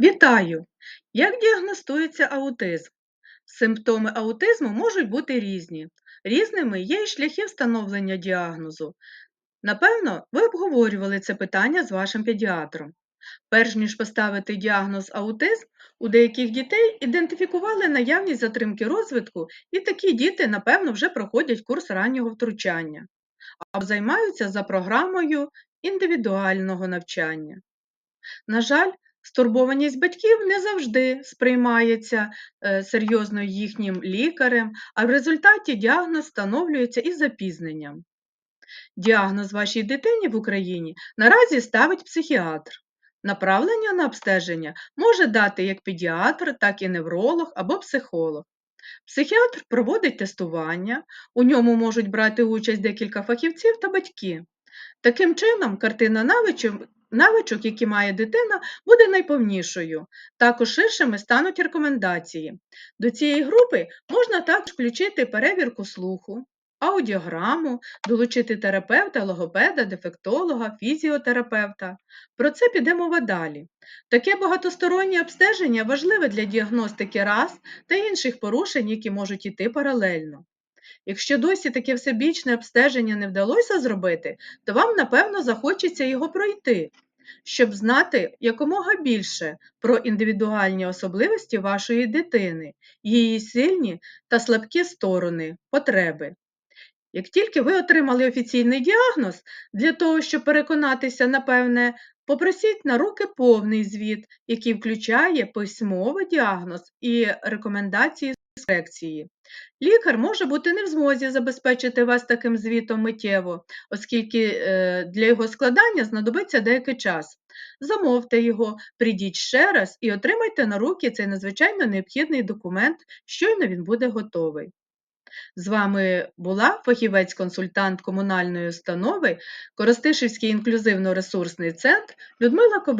Вітаю! Як діагностується аутизм? Симптоми аутизму можуть бути різні. Різними є й шляхи встановлення діагнозу. Напевно, ви обговорювали це питання з вашим педіатром. Перш ніж поставити діагноз аутизм, у деяких дітей ідентифікували наявність затримки розвитку, і такі діти, напевно, вже проходять курс раннього втручання або займаються за програмою індивідуального навчання. На жаль, стурбованість батьків не завжди сприймається е, серйозно їхнім лікарем, а в результаті діагноз встановлюється із запізненням. Діагноз вашій дитині в Україні наразі ставить психіатр. Направлення на обстеження може дати як педіатр, так і невролог або психолог. Психіатр проводить тестування, у ньому можуть брати участь декілька фахівців та батьки. Таким чином, картина навичок, навичок, які має дитина, буде найповнішою. Також ширшими стануть рекомендації. До цієї групи можна також включити перевірку слуху, аудіограму, долучити терапевта, логопеда, дефектолога, фізіотерапевта. Про це піде мова далі. Таке багатостороннє обстеження важливе для діагностики раз та інших порушень, які можуть іти паралельно. Якщо досі таке всебічне обстеження не вдалося зробити, то вам, напевно, захочеться його пройти, щоб знати якомога більше про індивідуальні особливості вашої дитини, її сильні та слабкі сторони, потреби. Як тільки ви отримали офіційний діагноз, для того, щоб переконатися, напевне, попросіть на руки повний звіт, який включає письмовий діагноз і рекомендації з корекції. Лікар може бути не в змозі забезпечити вас таким звітом миттєво, оскільки е, для його складання знадобиться деякий час. Замовте його, прийдіть ще раз і отримайте на руки цей надзвичайно необхідний документ, щойно він буде готовий. З вами була фахівець-консультант комунальної установи Коростишівський інклюзивно-ресурсний центр Людмила Кобиль.